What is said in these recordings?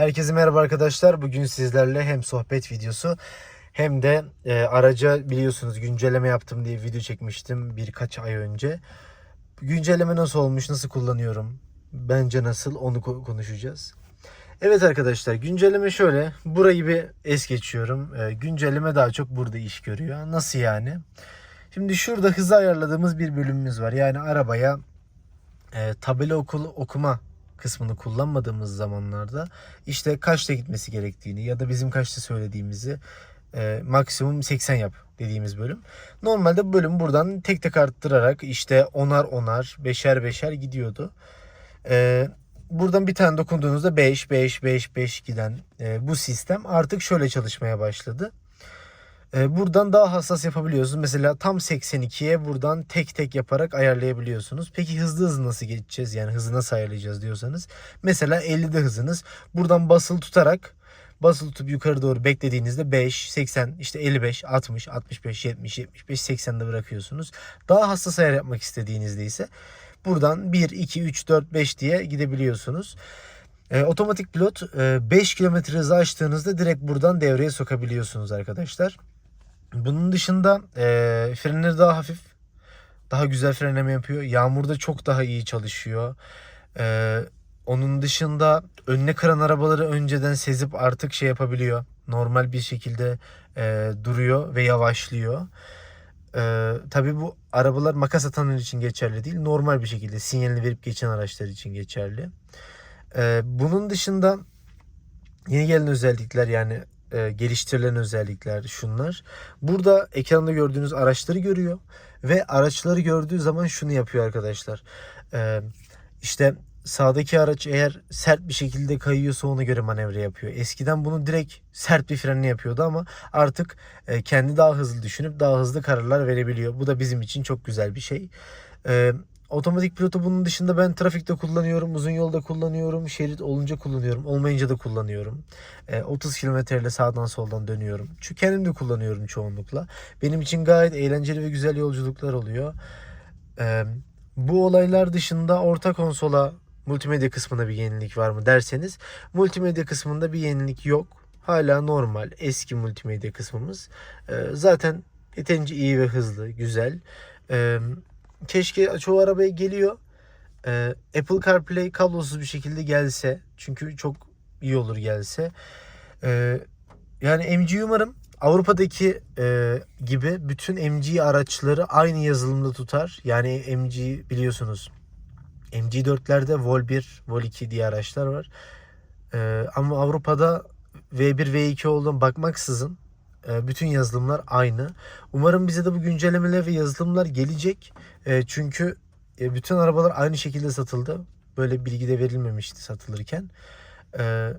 Herkese merhaba arkadaşlar. Bugün sizlerle hem sohbet videosu hem de e, araca biliyorsunuz güncelleme yaptım diye video çekmiştim birkaç ay önce. Güncelleme nasıl olmuş, nasıl kullanıyorum, bence nasıl onu ko- konuşacağız. Evet arkadaşlar güncelleme şöyle. Burayı bir es geçiyorum. E, güncelleme daha çok burada iş görüyor. Nasıl yani? Şimdi şurada hızı ayarladığımız bir bölümümüz var. Yani arabaya e, tabela okul okuma kısmını kullanmadığımız zamanlarda işte kaçta gitmesi gerektiğini ya da bizim kaçta söylediğimizi e, maksimum 80 yap dediğimiz bölüm. Normalde bu bölüm buradan tek tek arttırarak işte onar onar beşer beşer gidiyordu. E, buradan bir tane dokunduğunuzda 5 5 5 5 giden e, bu sistem artık şöyle çalışmaya başladı. E, buradan daha hassas yapabiliyorsunuz. Mesela tam 82'ye buradan tek tek yaparak ayarlayabiliyorsunuz. Peki hızlı hızlı nasıl geçeceğiz? Yani hızı nasıl ayarlayacağız diyorsanız. Mesela 50'de hızınız. Buradan basılı tutarak basılı tutup yukarı doğru beklediğinizde 5, 80, işte 55, 60, 65, 70, 75, 80'de bırakıyorsunuz. Daha hassas ayar yapmak istediğinizde ise buradan 1, 2, 3, 4, 5 diye gidebiliyorsunuz. E, otomatik pilot e, 5 km hızı açtığınızda direkt buradan devreye sokabiliyorsunuz arkadaşlar. Bunun dışında e, frenleri daha hafif. Daha güzel frenleme yapıyor. Yağmurda çok daha iyi çalışıyor. E, onun dışında önüne kıran arabaları önceden sezip artık şey yapabiliyor. Normal bir şekilde e, duruyor ve yavaşlıyor. E, tabii bu arabalar makas atanlar için geçerli değil. Normal bir şekilde sinyalini verip geçen araçlar için geçerli. E, bunun dışında yeni gelen özellikler yani e, geliştirilen özellikler şunlar. Burada ekranda gördüğünüz araçları görüyor ve araçları gördüğü zaman şunu yapıyor arkadaşlar. E, işte sağdaki araç eğer sert bir şekilde kayıyorsa ona göre manevra yapıyor. Eskiden bunu direkt sert bir frenle yapıyordu ama artık e, kendi daha hızlı düşünüp daha hızlı kararlar verebiliyor. Bu da bizim için çok güzel bir şey. Otomatik pilotu bunun dışında ben trafikte kullanıyorum, uzun yolda kullanıyorum, şerit olunca kullanıyorum, olmayınca da kullanıyorum. E, 30 kilometreyle sağdan soldan dönüyorum. Çünkü kendim de kullanıyorum çoğunlukla. Benim için gayet eğlenceli ve güzel yolculuklar oluyor. E, bu olaylar dışında orta konsola multimedya kısmında bir yenilik var mı derseniz multimedya kısmında bir yenilik yok. Hala normal eski multimedya kısmımız. E, zaten yeterince iyi ve hızlı, güzel. E, keşke çoğu arabaya geliyor. Ee, Apple CarPlay kablosuz bir şekilde gelse. Çünkü çok iyi olur gelse. Ee, yani MG umarım Avrupa'daki e, gibi bütün MG araçları aynı yazılımda tutar. Yani MG biliyorsunuz MG4'lerde Vol 1, Vol 2 diye araçlar var. Ee, ama Avrupa'da V1, V2 olduğuna bakmaksızın e, bütün yazılımlar aynı. Umarım bize de bu güncellemeler ve yazılımlar gelecek. E, çünkü e, bütün arabalar aynı şekilde satıldı. Böyle bilgi de verilmemişti satılırken. E,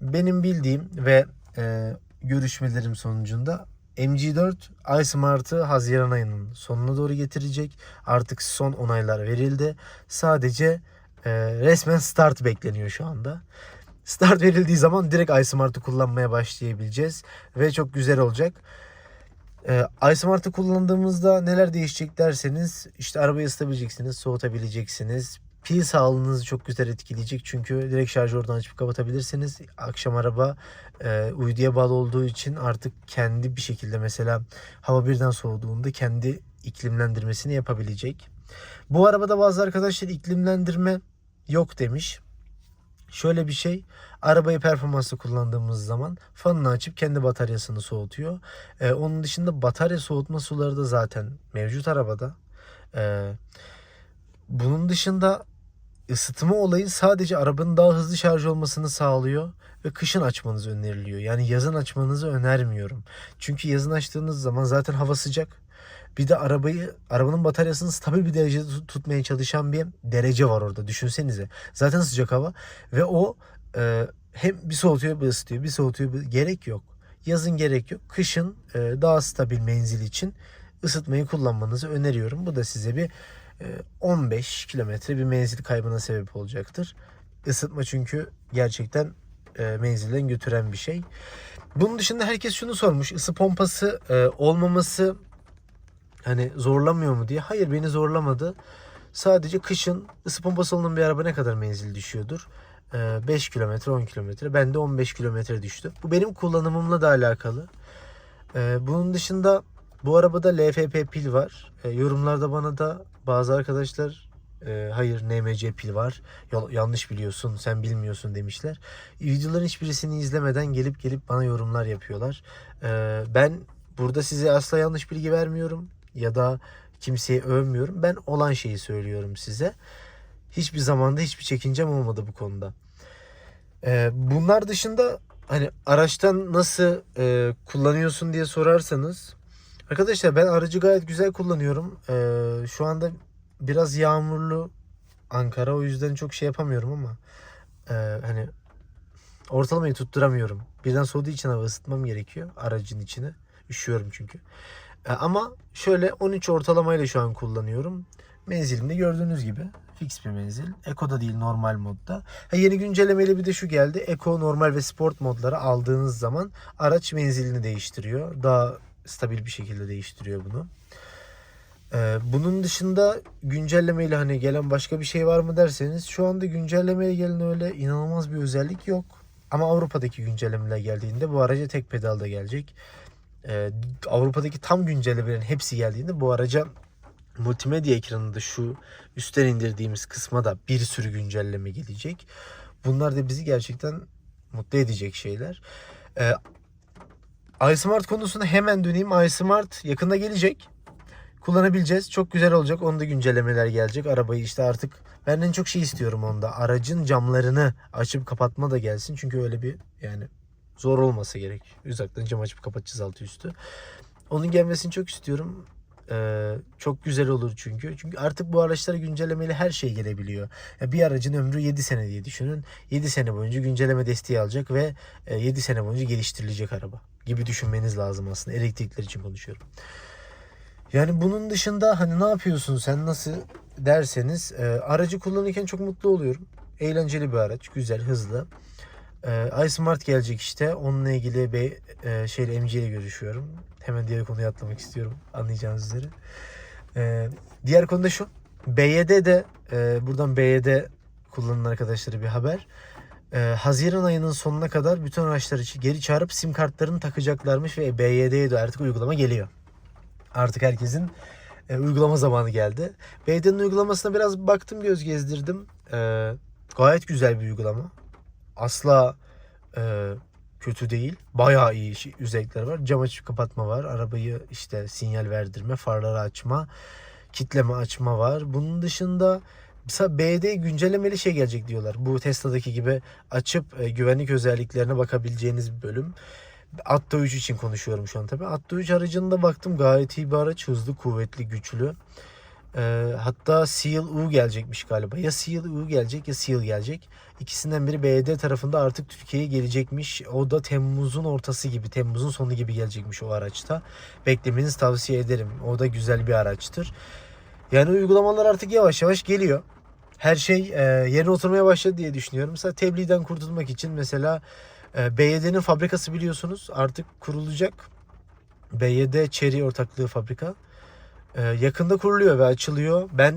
benim bildiğim ve e, görüşmelerim sonucunda MG4 iSmart'ı Haziran ayının sonuna doğru getirecek. Artık son onaylar verildi. Sadece e, resmen start bekleniyor şu anda. Start verildiği zaman direkt iSmart'ı kullanmaya başlayabileceğiz ve çok güzel olacak. Ee, iSmart'ı kullandığımızda neler değişecek derseniz işte arabayı ısıtabileceksiniz, soğutabileceksiniz. Pil sağlığınızı çok güzel etkileyecek çünkü direkt şarjörden açıp kapatabilirsiniz. Akşam araba e, uyduya bağlı olduğu için artık kendi bir şekilde mesela hava birden soğuduğunda kendi iklimlendirmesini yapabilecek. Bu arabada bazı arkadaşlar iklimlendirme yok demiş. Şöyle bir şey arabayı performanslı kullandığımız zaman fanını açıp kendi bataryasını soğutuyor. Ee, onun dışında batarya soğutma suları da zaten mevcut arabada. Ee, bunun dışında ısıtma olayı sadece arabanın daha hızlı şarj olmasını sağlıyor ve kışın açmanız öneriliyor. Yani yazın açmanızı önermiyorum. Çünkü yazın açtığınız zaman zaten hava sıcak. Bir de arabayı arabanın bataryasını stabil bir derecede tut- tutmaya çalışan bir derece var orada. Düşünsenize. Zaten sıcak hava ve o e, hem bir soğutuyor bir ısıtıyor. Bir soğutuyor bir gerek yok. Yazın gerek yok. Kışın e, daha stabil menzil için ısıtmayı kullanmanızı öneriyorum. Bu da size bir e, 15 kilometre bir menzil kaybına sebep olacaktır. Isıtma çünkü gerçekten e, menzilden götüren bir şey. Bunun dışında herkes şunu sormuş. Isı pompası e, olmaması hani zorlamıyor mu diye. Hayır beni zorlamadı. Sadece kışın ısı olan bir araba ne kadar menzil düşüyordur? e, 5 kilometre 10 kilometre. Bende 15 kilometre düştü. Bu benim kullanımımla da alakalı. E, bunun dışında bu arabada LFP pil var. E, yorumlarda bana da bazı arkadaşlar e, hayır NMC pil var. Yanlış biliyorsun, sen bilmiyorsun demişler. Videoların hiçbirisini izlemeden gelip gelip bana yorumlar yapıyorlar. Ben burada size asla yanlış bilgi vermiyorum ya da kimseyi övmüyorum. Ben olan şeyi söylüyorum size. Hiçbir zamanda hiçbir çekincem olmadı bu konuda. E, bunlar dışında hani araçtan nasıl e, kullanıyorsun diye sorarsanız arkadaşlar ben aracı gayet güzel kullanıyorum. E, şu anda biraz yağmurlu Ankara o yüzden çok şey yapamıyorum ama e, hani ortalamayı tutturamıyorum. Birden soğuduğu için hava ısıtmam gerekiyor aracın içine. Üşüyorum çünkü. E, ama şöyle 13 ortalamayla şu an kullanıyorum. Menzilimde gördüğünüz gibi fix bir menzil. Eko'da değil normal modda. Ha, yeni güncellemeyle bir de şu geldi. Eko, normal ve sport modları aldığınız zaman araç menzilini değiştiriyor. Daha stabil bir şekilde değiştiriyor bunu. Ee, bunun dışında güncellemeyle hani gelen başka bir şey var mı derseniz şu anda güncellemeye gelen öyle inanılmaz bir özellik yok. Ama Avrupa'daki güncellemeler geldiğinde bu araca tek pedalda gelecek. Ee, Avrupa'daki tam güncellemelerin hepsi geldiğinde bu araca multimedya ekranında şu üstten indirdiğimiz kısma da bir sürü güncelleme gelecek. Bunlar da bizi gerçekten mutlu edecek şeyler. Ee, iSmart konusuna hemen döneyim. iSmart yakında gelecek. Kullanabileceğiz. Çok güzel olacak. Onda güncellemeler gelecek. Arabayı işte artık ben en çok şey istiyorum onda. Aracın camlarını açıp kapatma da gelsin. Çünkü öyle bir yani zor olmasa gerek. Uzaktan cam açıp kapatacağız altı üstü. Onun gelmesini çok istiyorum. Ee, çok güzel olur çünkü. Çünkü artık bu araçlara güncellemeyle her şey gelebiliyor. Ya bir aracın ömrü 7 sene diye düşünün. 7 sene boyunca güncelleme desteği alacak ve e, 7 sene boyunca geliştirilecek araba gibi düşünmeniz lazım aslında. Elektrikler için konuşuyorum. Yani bunun dışında hani ne yapıyorsun sen nasıl derseniz e, aracı kullanırken çok mutlu oluyorum. Eğlenceli bir araç, güzel, hızlı. E, iSmart gelecek işte. Onunla ilgili bir e, şeyle MG ile görüşüyorum. Hemen diğer konuya atlamak istiyorum anlayacağınız üzere. E, diğer konu da şu. BYD de e, buradan BYD kullanan arkadaşları bir haber. E, Haziran ayının sonuna kadar bütün araçları geri çağırıp sim kartlarını takacaklarmış ve BYD'ye de artık uygulama geliyor. Artık herkesin e, uygulama zamanı geldi. BYD'nin uygulamasına biraz baktım göz gezdirdim. E, gayet güzel bir uygulama. Asla e, kötü değil. Bayağı iyi şey- özellikler var. Cam açıp kapatma var. Arabayı işte sinyal verdirme, farları açma, kitleme açma var. Bunun dışında mesela BD güncellemeli şey gelecek diyorlar. Bu Tesla'daki gibi açıp e, güvenlik özelliklerine bakabileceğiniz bir bölüm. Atto 3 için konuşuyorum şu an tabii. Atto 3 aracında baktım gayet iyi bir araç. Hızlı, kuvvetli, güçlü. Ee, hatta Seal U gelecekmiş galiba. Ya Seal U gelecek ya Seal gelecek. İkisinden biri BD tarafında artık Türkiye'ye gelecekmiş. O da Temmuz'un ortası gibi, Temmuz'un sonu gibi gelecekmiş o araçta. Beklemenizi tavsiye ederim. O da güzel bir araçtır. Yani uygulamalar artık yavaş yavaş geliyor. Her şey e, yerine oturmaya başladı diye düşünüyorum. Mesela tebliğden kurtulmak için mesela e, BYD'nin fabrikası biliyorsunuz artık kurulacak. BYD Chery ortaklığı fabrika. E, yakında kuruluyor ve açılıyor. Ben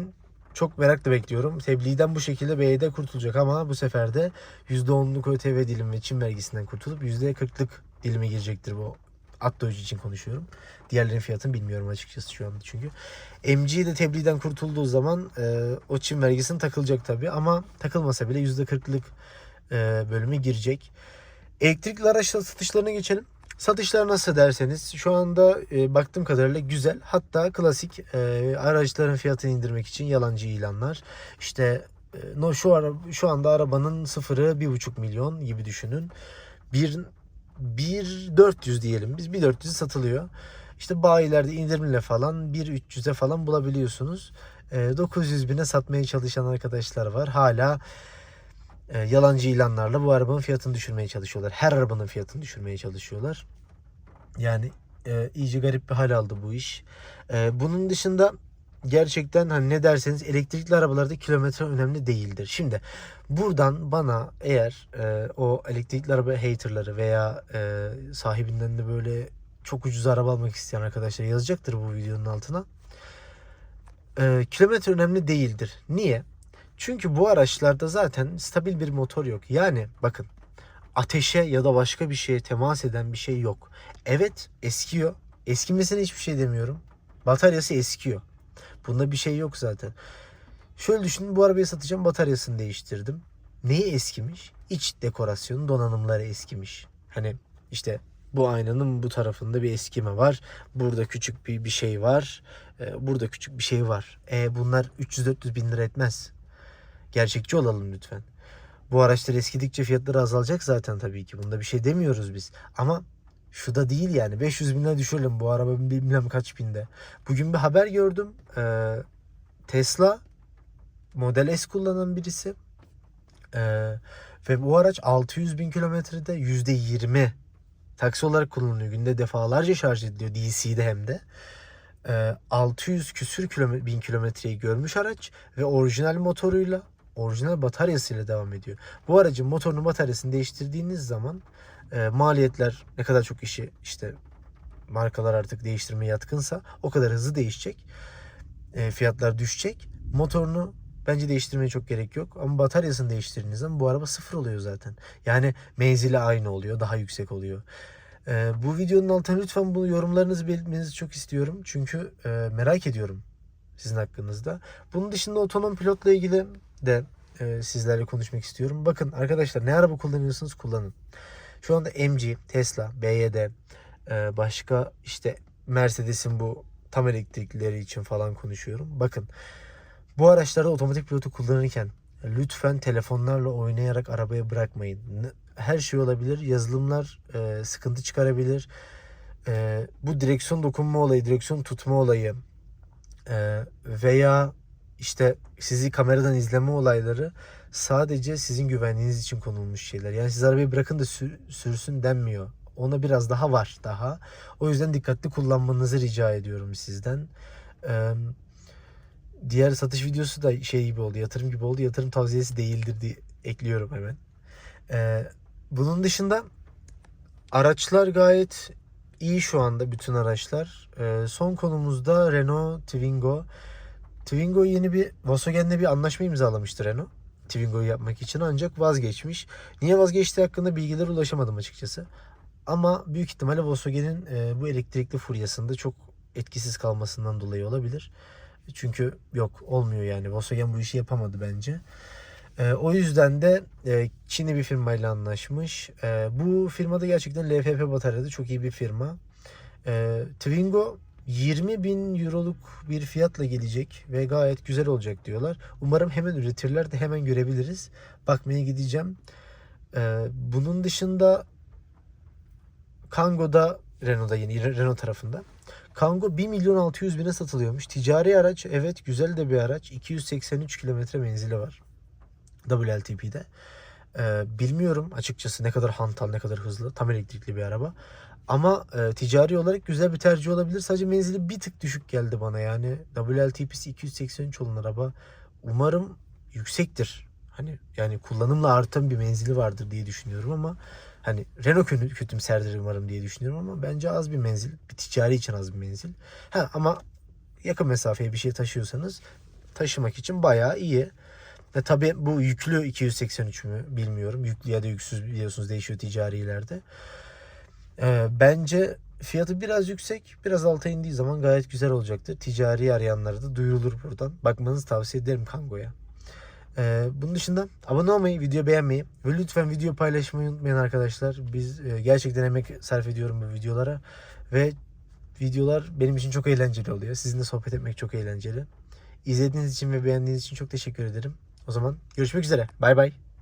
çok merakla bekliyorum. Tebliğden bu şekilde BYD kurtulacak ama bu sefer de %10'luk ÖTV dilimi ve Çin vergisinden kurtulup %40'lık dilime girecektir bu Atto için konuşuyorum. Diğerlerin fiyatını bilmiyorum açıkçası şu anda çünkü. MG de tebliğden kurtulduğu zaman e, o Çin vergisinin takılacak tabii ama takılmasa bile %40'lık e, bölüme girecek. Elektrikli araç satışlarına geçelim. Satışlar nasıl derseniz şu anda e, baktığım kadarıyla güzel. Hatta klasik e, araçların fiyatını indirmek için yalancı ilanlar. İşte e, no şu ara, şu anda arabanın sıfırı bir buçuk milyon gibi düşünün. Bir 1.400 diyelim biz 1.400 satılıyor. İşte bayilerde indirimle falan 1.300'e falan bulabiliyorsunuz. E, 900 bine satmaya çalışan arkadaşlar var. Hala e, yalancı ilanlarla bu arabanın fiyatını düşürmeye çalışıyorlar. Her arabanın fiyatını düşürmeye çalışıyorlar. Yani e, iyice garip bir hal aldı bu iş. E, bunun dışında gerçekten hani ne derseniz elektrikli arabalarda kilometre önemli değildir. Şimdi buradan bana eğer e, o elektrikli araba haterları veya e, sahibinden de böyle çok ucuz araba almak isteyen arkadaşlar yazacaktır bu videonun altına. E, kilometre önemli değildir. Niye? Çünkü bu araçlarda zaten stabil bir motor yok. Yani bakın ateşe ya da başka bir şeye temas eden bir şey yok. Evet eskiyor. Eskimesine hiçbir şey demiyorum. Bataryası eskiyor. Bunda bir şey yok zaten. Şöyle düşünün bu arabayı satacağım bataryasını değiştirdim. Neyi eskimiş? İç dekorasyonu donanımları eskimiş. Hani işte bu aynanın bu tarafında bir eskime var. Burada küçük bir bir şey var. Ee, Burada küçük bir şey var. E bunlar 300-400 bin lira etmez. Gerçekçi olalım lütfen. Bu araçlar eskidikçe fiyatları azalacak zaten tabii ki. Bunda bir şey demiyoruz biz. Ama şu da değil yani. 500 bin lira düşürelim bu araba bilmem kaç binde. Bugün bir haber gördüm. Ee, Tesla Model S kullanan birisi. Ee, ve bu araç 600 bin kilometrede %20 taksi olarak kullanılıyor. Günde defalarca şarj ediliyor DC'de hem de. Ee, 600 küsür kilome- bin kilometreyi görmüş araç ve orijinal motoruyla orijinal bataryasıyla devam ediyor. Bu aracın motorunun bataryasını değiştirdiğiniz zaman e, maliyetler ne kadar çok işi işte markalar artık değiştirmeye yatkınsa o kadar hızlı değişecek. E, fiyatlar düşecek. Motorunu bence değiştirmeye çok gerek yok. Ama bataryasını değiştirdiğiniz zaman bu araba sıfır oluyor zaten. Yani menzili aynı oluyor. Daha yüksek oluyor. E, bu videonun altına lütfen bu yorumlarınızı belirtmenizi çok istiyorum. Çünkü e, merak ediyorum sizin hakkınızda. Bunun dışında otonom pilotla ilgili de e, sizlerle konuşmak istiyorum. Bakın arkadaşlar ne araba kullanıyorsanız kullanın. Şu anda MG, Tesla, BYD, e, başka işte Mercedes'in bu tam elektriklileri için falan konuşuyorum. Bakın bu araçlarda otomatik pilotu kullanırken lütfen telefonlarla oynayarak arabaya bırakmayın. Her şey olabilir. Yazılımlar e, sıkıntı çıkarabilir. E, bu direksiyon dokunma olayı, direksiyon tutma olayı e, veya işte sizi kameradan izleme olayları sadece sizin güvenliğiniz için konulmuş şeyler. Yani siz arabayı bırakın da sür- sürsün denmiyor. Ona biraz daha var daha. O yüzden dikkatli kullanmanızı rica ediyorum sizden. Ee, diğer satış videosu da şey gibi oldu. Yatırım gibi oldu. Yatırım tavsiyesi değildir diye ekliyorum hemen. Ee, bunun dışında araçlar gayet iyi şu anda bütün araçlar. Ee, son konumuzda Renault Twingo. Twingo yeni bir Volkswagen'le bir anlaşma imzalamıştı Renault. Twingo'yu yapmak için ancak vazgeçmiş. Niye vazgeçtiği hakkında bilgilere ulaşamadım açıkçası. Ama büyük ihtimalle Volkswagen'in e, bu elektrikli furyasında çok etkisiz kalmasından dolayı olabilir. Çünkü yok olmuyor yani. Volkswagen bu işi yapamadı bence. E, o yüzden de e, Çinli bir firmayla anlaşmış. E, bu firmada gerçekten LFP bataryada çok iyi bir firma. E, Twingo 20 bin euroluk bir fiyatla gelecek ve gayet güzel olacak diyorlar. Umarım hemen üretirler de hemen görebiliriz. Bakmaya gideceğim. Ee, bunun dışında Kango'da Renault'da yeni Renault tarafında. Kango 1 milyon 600 bine satılıyormuş. Ticari araç evet güzel de bir araç. 283 kilometre menzili var. WLTP'de. Ee, bilmiyorum açıkçası ne kadar hantal ne kadar hızlı. Tam elektrikli bir araba. Ama e, ticari olarak güzel bir tercih olabilir. Sadece menzili bir tık düşük geldi bana yani. WLTP'si 283 olan araba. Umarım yüksektir. Hani yani kullanımla artan bir menzili vardır diye düşünüyorum ama hani Renault kötü, kötümserdir umarım diye düşünüyorum ama bence az bir menzil. Bir ticari için az bir menzil. Ha ama yakın mesafeye bir şey taşıyorsanız taşımak için bayağı iyi. Ve tabii bu yüklü 283 mü bilmiyorum. Yüklü ya da yüksüz biliyorsunuz değişiyor ticarilerde. Ee, bence fiyatı biraz yüksek. Biraz alta indiği zaman gayet güzel olacaktır. Ticari arayanlara da duyurulur buradan. Bakmanızı tavsiye ederim Kango'ya. Ee, bunun dışında abone olmayı, video beğenmeyi ve lütfen video paylaşmayı unutmayın arkadaşlar. Biz e, gerçekten emek sarf ediyorum bu videolara ve videolar benim için çok eğlenceli oluyor. Sizinle sohbet etmek çok eğlenceli. İzlediğiniz için ve beğendiğiniz için çok teşekkür ederim. O zaman görüşmek üzere. Bay bay.